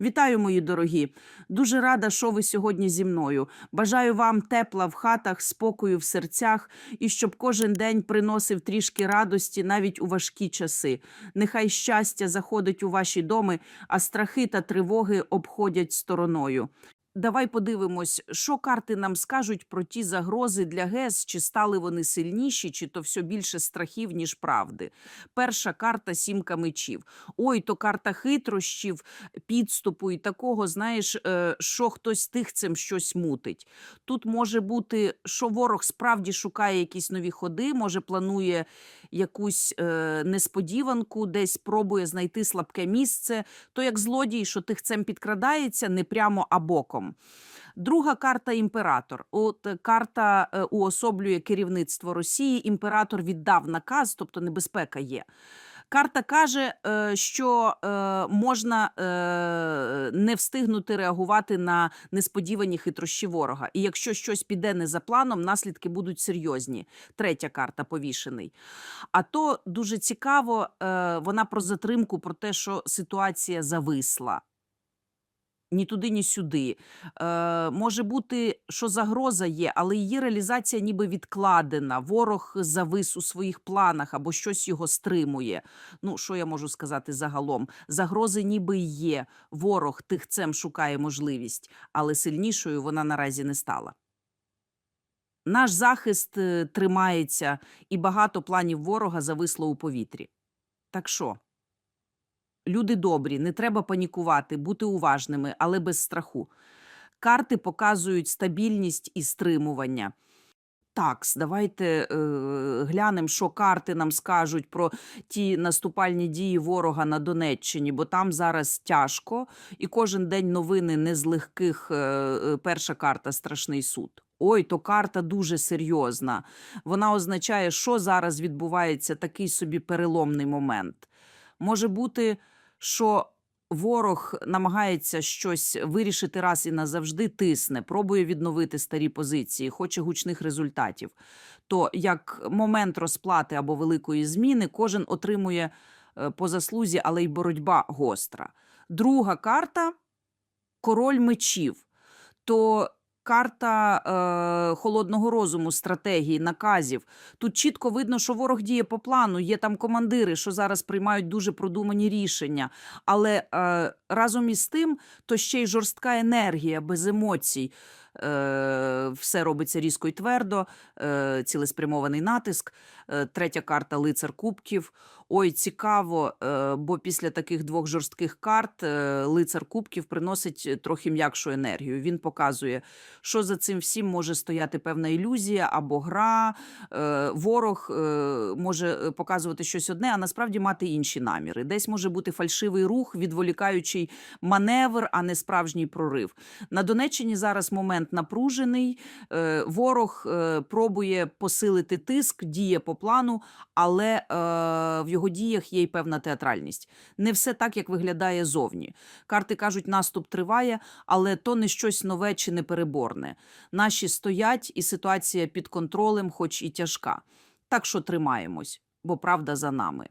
Вітаю, мої дорогі. Дуже рада, що ви сьогодні зі мною. Бажаю вам тепла в хатах, спокою в серцях і щоб кожен день приносив трішки радості навіть у важкі часи. Нехай щастя заходить у ваші доми, а страхи та тривоги обходять стороною. Давай подивимось, що карти нам скажуть про ті загрози для ГЕС, чи стали вони сильніші, чи то все більше страхів, ніж правди. Перша карта сімка мечів. Ой, то карта хитрощів, підступу і такого, знаєш, е, що хтось тихцем щось мутить. Тут може бути, що ворог справді шукає якісь нові ходи, може планує якусь е, несподіванку, десь пробує знайти слабке місце, то як злодій, що тихцем підкрадається не прямо, а боком. Друга карта імператор. От е, карта е, уособлює керівництво Росії. Імператор віддав наказ, тобто небезпека є. Карта каже, е, що можна не встигнути реагувати на несподівані хитрощі ворога. І якщо щось піде не за планом, наслідки будуть серйозні. Третя карта повішений. А то дуже цікаво, вона про затримку, про те, що ситуація зависла. Ні туди, ні сюди. Е, може бути, що загроза є, але її реалізація ніби відкладена. Ворог завис у своїх планах або щось його стримує. Ну, що я можу сказати загалом? Загрози ніби є. Ворог тихцем шукає можливість, але сильнішою вона наразі не стала. Наш захист е, тримається, і багато планів ворога зависло у повітрі. Так що? Люди добрі, не треба панікувати, бути уважними, але без страху. Карти показують стабільність і стримування. Так, давайте е, глянемо, що карти нам скажуть про ті наступальні дії ворога на Донеччині, бо там зараз тяжко, і кожен день новини не з легких. Е, е, перша карта страшний суд. Ой, то карта дуже серйозна. Вона означає, що зараз відбувається такий собі переломний момент. Може бути, що ворог намагається щось вирішити раз і назавжди, тисне, пробує відновити старі позиції, хоче гучних результатів. То як момент розплати або великої зміни, кожен отримує е, по заслузі, але й боротьба гостра. Друга карта король мечів. То карта е, холодного розуму, стратегії, наказів. Тут чітко видно, що ворог діє по плану. Є там командири, що зараз приймають дуже продумані рішення. Але е, разом із тим, то ще й жорстка енергія без емоцій. Е, все робиться різко й твердо, е, цілеспрямований натиск. Е, третя карта лицар кубків. Ой, цікаво, бо після таких двох жорстких карт лицар кубків приносить трохи м'якшу енергію. Він показує, що за цим всім може стояти певна ілюзія або гра. Ворог може показувати щось одне, а насправді мати інші наміри. Десь може бути фальшивий рух, відволікаючий маневр, а не справжній прорив. На Донеччині зараз момент напружений. Е, Ворог е, пробує посилити тиск, діє по плану, але е, в його діях є й певна театральність. Не все так, як виглядає зовні. Карти кажуть, наступ триває, але то не щось нове чи непереборне. Наші стоять, і ситуація під контролем, хоч і тяжка. Так що тримаємось, бо правда за нами.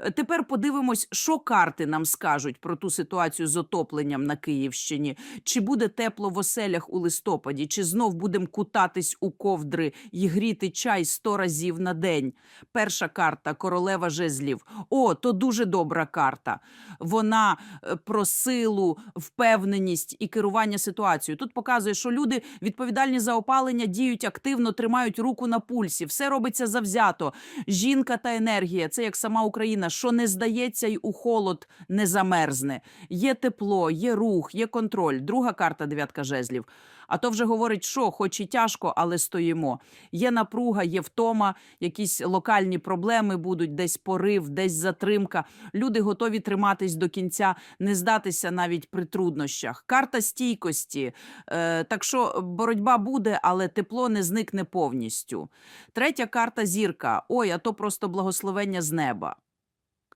Е, Тепер подивимось, що карти нам скажуть про ту ситуацію з отопленням на Київщині. Чи буде тепло в оселях у листопаді, чи знов будемо кутатись у ковдри і гріти чай сто разів на день. Перша карта королева жезлів. О, то дуже добра карта. Вона е, про силу, впевненість і керування ситуацією. Тут показує, що люди відповідальні за опалення діють активно, тримають руку на пульсі. Все робиться завзято. Жінка та енергія це як сама Україна, що не здається й у холод не замерзне. Є тепло, є рух, є контроль. Друга карта дев'ятка жезлів. А то вже говорить, що хоч і тяжко, але стоїмо. Є напруга, є втома, якісь локальні проблеми будуть, десь порив, десь затримка. Люди готові триматись до кінця, не здатися навіть при труднощах. Карта стійкості. Е, так що боротьба буде, але тепло не зникне повністю. Третя карта зірка. Ой, а то просто благословення з неба.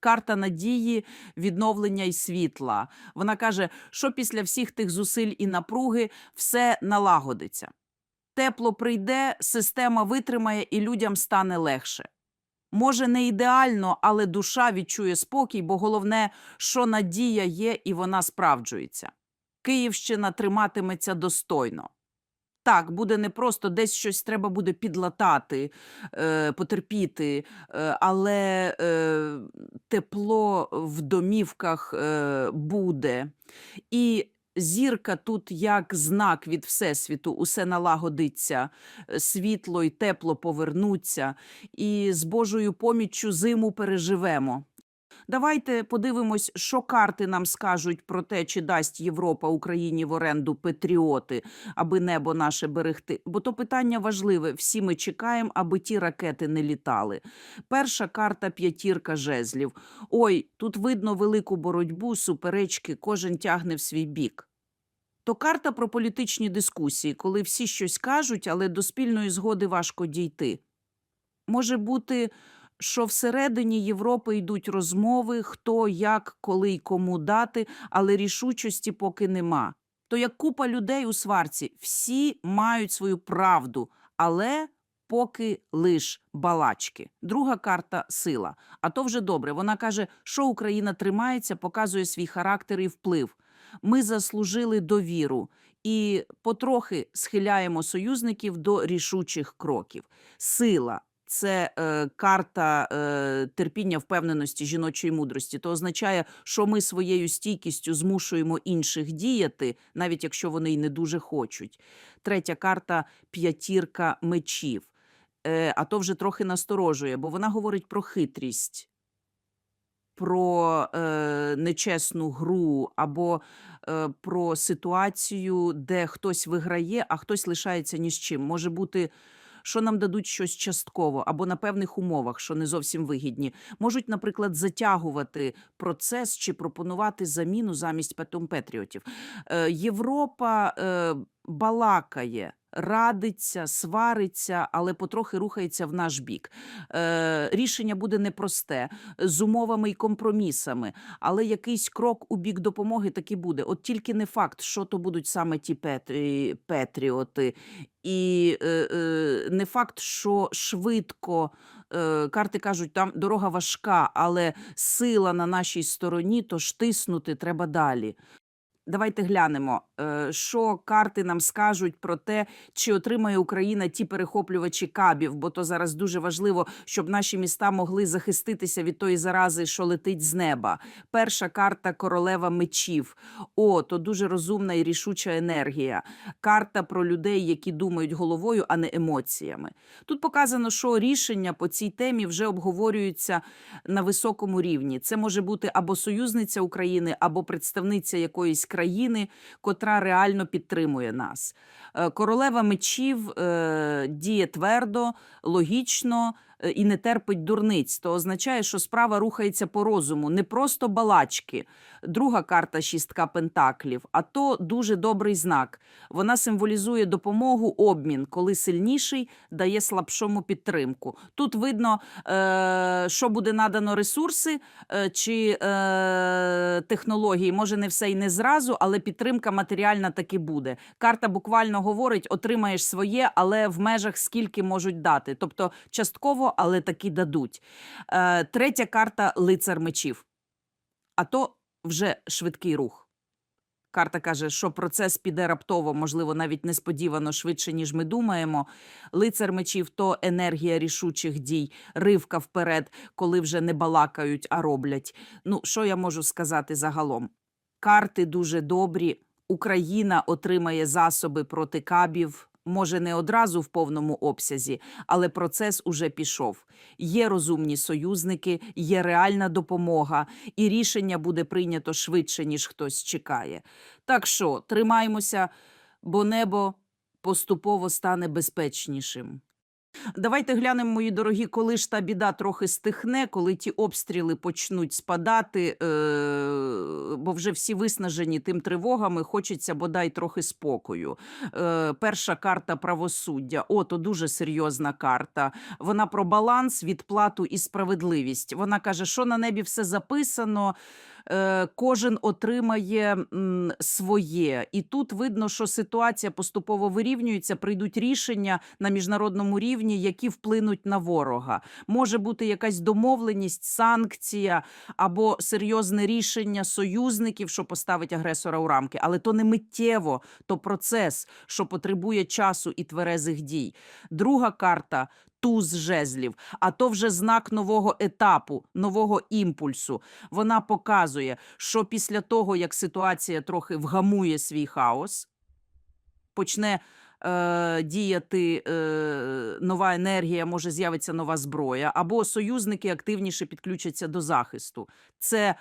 Карта надії, відновлення і світла. Вона каже, що після всіх тих зусиль і напруги все налагодиться. Тепло прийде, система витримає і людям стане легше. Може, не ідеально, але душа відчує спокій, бо головне, що надія є і вона справджується. Київщина триматиметься достойно. Так, буде непросто, десь щось треба буде підлатати, е, потерпіти, е, але е, тепло в домівках е, буде. І зірка тут як знак від Всесвіту, усе налагодиться, е, світло і тепло повернуться, і з Божою поміччю зиму переживемо. Давайте подивимось, що карти нам скажуть про те, чи дасть Європа Україні в оренду патріоти, аби небо наше берегти. Бо то питання важливе. Всі ми чекаємо, аби ті ракети не літали. Перша карта п'ятірка жезлів. Ой, тут видно велику боротьбу, суперечки, кожен тягне в свій бік. То карта про політичні дискусії, коли всі щось кажуть, але до спільної згоди важко дійти. Може бути, що всередині Європи йдуть розмови, хто, як, коли й кому дати, але рішучості поки нема. То як купа людей у сварці, всі мають свою правду, але поки лиш балачки. Друга карта сила. А то вже добре. Вона каже, що Україна тримається, показує свій характер і вплив. Ми заслужили довіру і потрохи схиляємо союзників до рішучих кроків. Сила це е, карта е, терпіння, впевненості, жіночої мудрості. То означає, що ми своєю стійкістю змушуємо інших діяти, навіть якщо вони й не дуже хочуть. Третя карта п'ятірка мечів. Е, а то вже трохи насторожує, бо вона говорить про хитрість, про е, нечесну гру або е, про ситуацію, де хтось виграє, а хтось лишається ні з чим. Може бути, що нам дадуть щось частково або на певних умовах, що не зовсім вигідні. Можуть, наприклад, затягувати процес чи пропонувати заміну замість Петом Петріотів. Е, Європа е, балакає. Радиться, свариться, але потрохи рухається в наш бік. Е, рішення буде непросте, з умовами і компромісами, але якийсь крок у бік допомоги таки буде. От тільки не факт, що то будуть саме ті петрі, петріоти, і е, е, не факт, що швидко. Е, карти кажуть, там дорога важка, але сила на нашій стороні, тож тиснути треба далі. Давайте глянемо, е, що карти нам скажуть про те, чи отримає Україна ті перехоплювачі кабів, бо то зараз дуже важливо, щоб наші міста могли захиститися від тої зарази, що летить з неба. Перша карта королева мечів. О, то дуже розумна і рішуча енергія. Карта про людей, які думають головою, а не емоціями. Тут показано, що рішення по цій темі вже обговорюються на високому рівні. Це може бути або союзниця України, або представниця якоїсь країни, котра реально підтримує нас. Е, Королева мечів е, діє твердо, логічно і не терпить дурниць. То означає, що справа рухається по розуму, не просто балачки. Друга карта шістка пентаклів, а то дуже добрий знак. Вона символізує допомогу, обмін, коли сильніший дає слабшому підтримку. Тут видно, е, що буде надано ресурси е, чи е, технології. Може, не все і не зразу, але підтримка матеріальна таки буде. Карта буквально говорить: отримаєш своє, але в межах скільки можуть дати. Тобто частково, але таки дадуть. Е, третя карта лицар мечів. А то вже швидкий рух. Карта каже, що процес піде раптово, можливо, навіть несподівано швидше, ніж ми думаємо. Лицар мечів то енергія рішучих дій, ривка вперед, коли вже не балакають, а роблять. Ну, що я можу сказати загалом? Карти дуже добрі. Україна отримає засоби проти кабів. Може, не одразу в повному обсязі, але процес уже пішов. Є розумні союзники, є реальна допомога, і рішення буде прийнято швидше, ніж хтось чекає. Так що тримаймося, бо небо поступово стане безпечнішим. Давайте глянемо, мої дорогі, коли ж та біда трохи стихне, коли ті обстріли почнуть спадати, е- бо вже всі виснажені тим тривогами, хочеться бодай трохи спокою. Е- перша карта правосуддя. О, то дуже серйозна карта. Вона про баланс, відплату і справедливість. Вона каже, що на небі все записано. Е, кожен отримає своє. І тут видно, що ситуація поступово вирівнюється, прийдуть рішення на міжнародному рівні, які вплинуть на ворога. Може бути якась домовленість, санкція або серйозне рішення союзників, що поставить агресора у рамки, але то не миттєво, то процес, що потребує часу і тверезих дій. Друга карта. Туз жезлів, а то вже знак нового етапу, нового імпульсу. Вона показує, що після того, як ситуація трохи вгамує свій хаос, почне е, діяти е, нова енергія, може з'явиться нова зброя, або союзники активніше підключаться до захисту. Це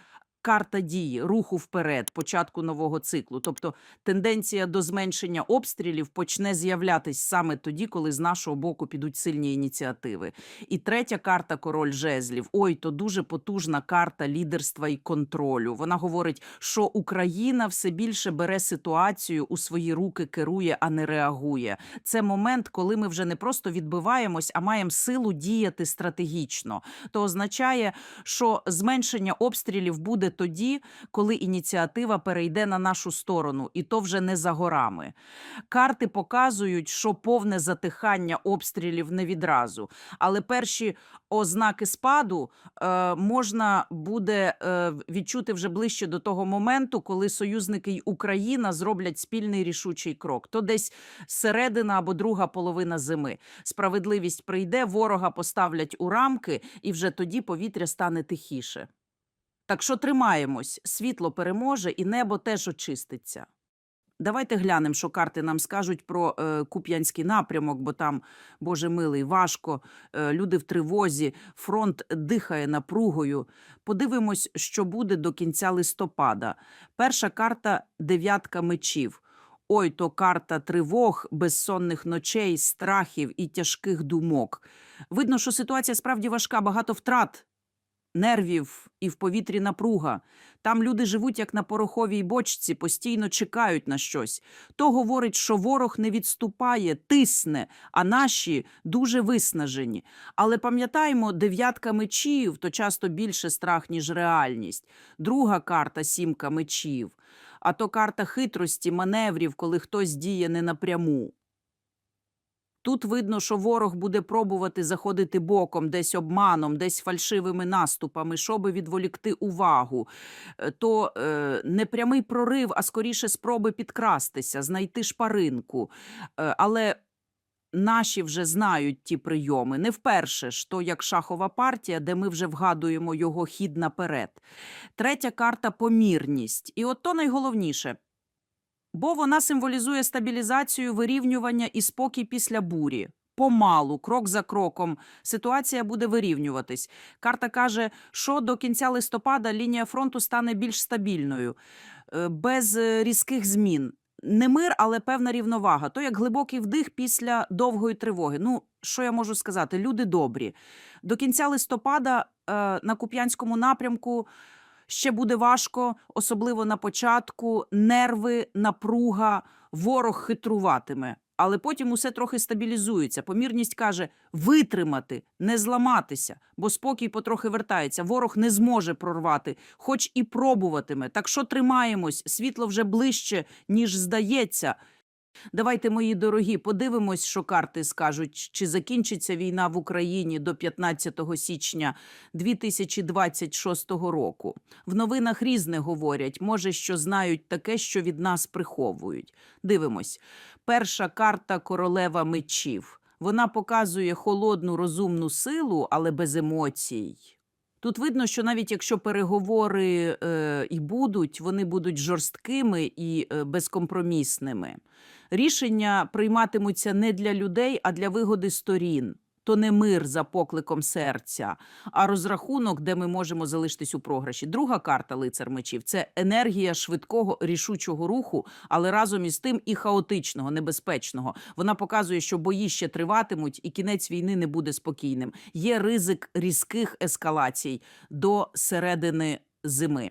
карта дії, руху вперед, початку нового циклу. Тобто тенденція до зменшення обстрілів почне з'являтись саме тоді, коли з нашого боку підуть сильні ініціативи. І третя карта король жезлів. Ой, то дуже потужна карта лідерства і контролю. Вона говорить, що Україна все більше бере ситуацію у свої руки, керує, а не реагує. Це момент, коли ми вже не просто відбиваємось, а маємо силу діяти стратегічно. То означає, що зменшення обстрілів буде тоді, коли ініціатива перейде на нашу сторону, і то вже не за горами. Карти показують, що повне затихання обстрілів не відразу, але перші ознаки спаду е, можна буде е, відчути вже ближче до того моменту, коли союзники й Україна зроблять спільний рішучий крок. То десь середина або друга половина зими. Справедливість прийде, ворога поставлять у рамки, і вже тоді повітря стане тихіше. Так що тримаємось, світло переможе і небо теж очиститься. Давайте глянемо, що карти нам скажуть про е, Куп'янський напрямок, бо там, Боже милий, важко, е, люди в тривозі, фронт дихає напругою. Подивимось, що буде до кінця листопада. Перша карта дев'ятка мечів. Ой, то карта тривог, безсонних ночей, страхів і тяжких думок. Видно, що ситуація справді важка, багато втрат нервів і в повітрі напруга. Там люди живуть як на пороховій бочці, постійно чекають на щось. То говорить, що ворог не відступає, тисне, а наші дуже виснажені. Але пам'ятаємо, дев'ятка мечів то часто більше страх, ніж реальність. Друга карта сімка мечів. А то карта хитрості, маневрів, коли хтось діє не напряму. Тут видно, що ворог буде пробувати заходити боком, десь обманом, десь фальшивими наступами, щоби відволікти увагу. Е, То е, не прямий прорив, а скоріше спроби підкрастися, знайти шпаринку. Е, але наші вже знають ті прийоми. Не вперше ж то як шахова партія, де ми вже вгадуємо його хід наперед. Третя карта помірність. І от то найголовніше. Бо вона символізує стабілізацію, вирівнювання і спокій після бурі. Помалу, крок за кроком, ситуація буде вирівнюватись. Карта каже, що до кінця листопада лінія фронту стане більш стабільною, е, без е, різких змін. Не мир, але певна рівновага. То як глибокий вдих після довгої тривоги. Ну, що я можу сказати? Люди добрі. До кінця листопада е, на Куп'янському напрямку ще буде важко, особливо на початку. Нерви, напруга, ворог хитруватиме. Але потім усе трохи стабілізується. Помірність каже витримати, не зламатися, бо спокій потрохи вертається. Ворог не зможе прорвати, хоч і пробуватиме. Так що тримаємось, світло вже ближче, ніж здається. Давайте, мої дорогі, подивимось, що карти скажуть, чи закінчиться війна в Україні до 15 січня 2026 року. В новинах різне говорять, може, що знають таке, що від нас приховують. Дивимось. Перша карта королева мечів. Вона показує холодну розумну силу, але без емоцій. Тут видно, що навіть якщо переговори е, і будуть, вони будуть жорсткими і е, безкомпромісними. Рішення прийматимуться не для людей, а для вигоди сторін. То не мир за покликом серця, а розрахунок, де ми можемо залишитись у програші. Друга карта лицар мечів це енергія швидкого рішучого руху, але разом із тим і хаотичного, небезпечного. Вона показує, що бої ще триватимуть, і кінець війни не буде спокійним. Є ризик різких ескалацій до середини зими.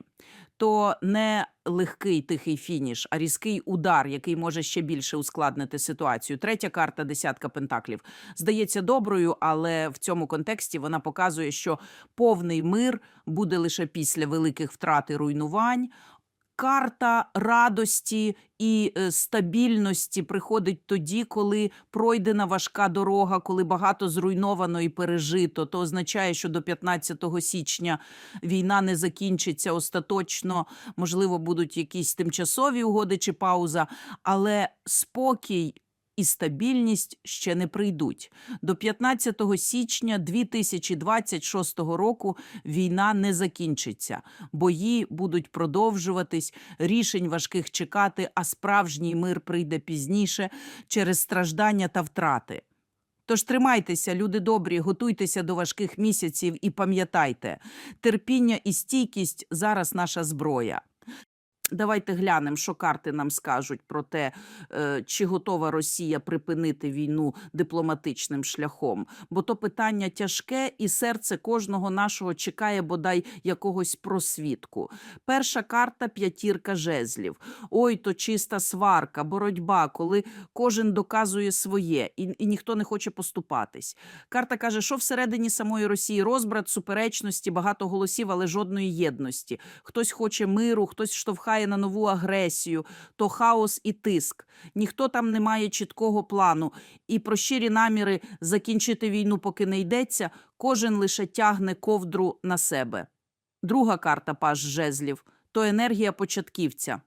То не легкий тихий фініш, а різкий удар, який може ще більше ускладнити ситуацію. Третя карта десятка пентаклів здається доброю, але в цьому контексті вона показує, що повний мир буде лише після великих втрат і руйнувань. Карта радості і е, стабільності приходить тоді, коли пройдена важка дорога, коли багато зруйновано і пережито. То означає, що до 15 січня війна не закінчиться остаточно. Можливо, будуть якісь тимчасові угоди чи пауза, але спокій. І стабільність ще не прийдуть. До 15 січня 2026 року війна не закінчиться. Бої будуть продовжуватись, рішень важких чекати, а справжній мир прийде пізніше через страждання та втрати. Тож тримайтеся, люди добрі, готуйтеся до важких місяців і пам'ятайте, терпіння і стійкість зараз наша зброя. Давайте глянемо, що карти нам скажуть про те, е, чи готова Росія припинити війну дипломатичним шляхом. Бо то питання тяжке, і серце кожного нашого чекає бодай якогось просвітку. Перша карта п'ятірка жезлів. Ой, то чиста сварка, боротьба, коли кожен доказує своє, і, і ніхто не хоче поступатись. Карта каже, що всередині самої Росії розбрат, суперечності, багато голосів, але жодної єдності. Хтось хоче миру, хтось штовхає на нову агресію, то хаос і тиск. Ніхто там не має чіткого плану. І про щирі наміри закінчити війну, поки не йдеться, кожен лише тягне ковдру на себе. Друга карта паж жезлів то енергія початківця.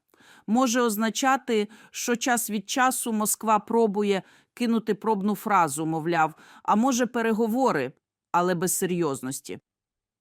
Може означати, що час від часу Москва пробує кинути пробну фразу, мовляв, а може переговори, але без серйозності.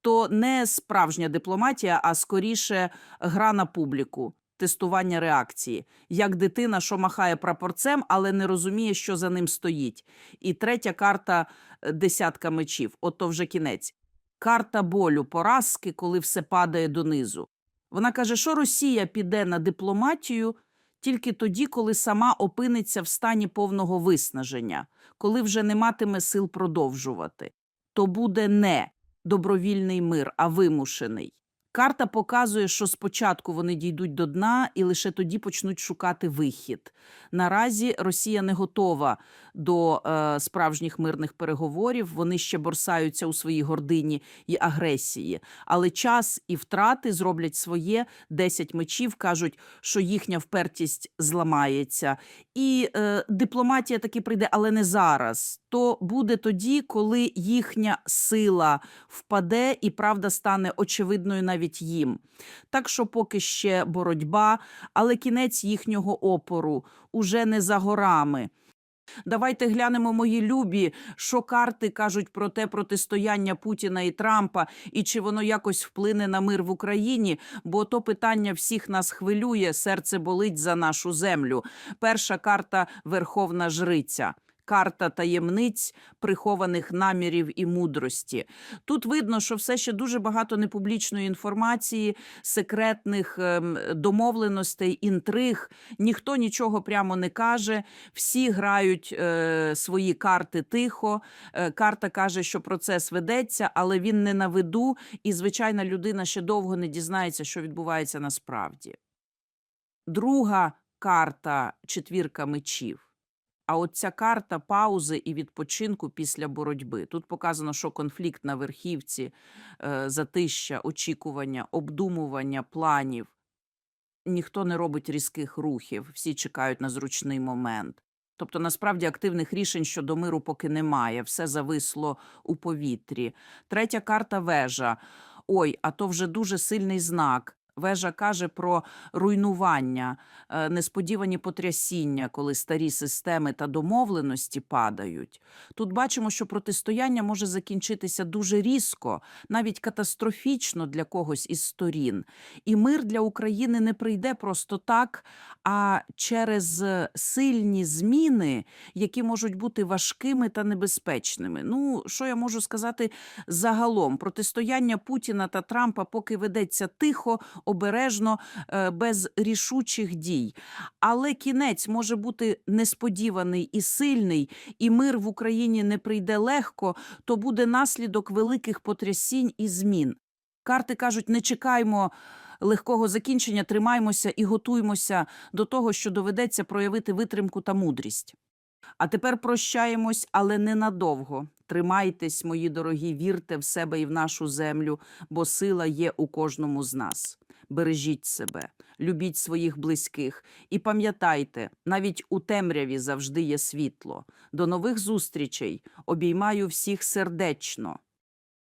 То не справжня дипломатія, а скоріше гра на публіку, тестування реакції, як дитина, що махає прапорцем, але не розуміє, що за ним стоїть. І третя карта е, десятка мечів. Ото вже кінець. Карта болю, поразки, коли все падає донизу. Вона каже, що Росія піде на дипломатію тільки тоді, коли сама опиниться в стані повного виснаження, коли вже не матиме сил продовжувати. То буде не добровільний мир, а вимушений. Карта показує, що спочатку вони дійдуть до дна і лише тоді почнуть шукати вихід. Наразі Росія не готова до е, справжніх мирних переговорів. Вони ще борсаються у своїй гордині і агресії. Але час і втрати зроблять своє. Десять мечів кажуть, що їхня впертість зламається. І е, дипломатія таки прийде, але не зараз. То буде тоді, коли їхня сила впаде, і правда стане очевидною навіть їм. Так що поки ще боротьба, але кінець їхнього опору уже не за горами. Давайте глянемо, мої любі, що карти кажуть про те протистояння Путіна і Трампа, і чи воно якось вплине на мир в Україні, бо то питання всіх нас хвилює, серце болить за нашу землю. Перша карта Верховна Жриця. Карта таємниць, прихованих намірів і мудрості. Тут видно, що все ще дуже багато непублічної інформації, секретних ем, домовленостей, інтриг. Ніхто нічого прямо не каже. Всі грають е, свої карти тихо. Е, карта каже, що процес ведеться, але він не на виду, і звичайна людина ще довго не дізнається, що відбувається насправді. Друга карта четвірка мечів. А от ця карта паузи і відпочинку після боротьби. Тут показано, що конфлікт на верхівці, е, затища, очікування, обдумування планів. Ніхто не робить різких рухів, всі чекають на зручний момент. Тобто, насправді, активних рішень щодо миру поки немає, все зависло у повітрі. Третя карта вежа. Ой, а то вже дуже сильний знак. Вежа каже про руйнування, е, несподівані потрясіння, коли старі системи та домовленості падають. Тут бачимо, що протистояння може закінчитися дуже різко, навіть катастрофічно для когось із сторін. І мир для України не прийде просто так, а через сильні зміни, які можуть бути важкими та небезпечними. Ну, що я можу сказати загалом? Протистояння Путіна та Трампа поки ведеться тихо, обережно, е, без рішучих дій. Але кінець може бути несподіваний і сильний, і мир в Україні не прийде легко, то буде наслідок великих потрясінь і змін. Карти кажуть, не чекаймо легкого закінчення, тримаймося і готуймося до того, що доведеться проявити витримку та мудрість. А тепер прощаємось, але ненадовго. Тримайтесь, мої дорогі, вірте в себе і в нашу землю, бо сила є у кожному з нас. Бережіть себе, любіть своїх близьких і пам'ятайте, навіть у темряві завжди є світло. До нових зустрічей. Обіймаю всіх сердечно.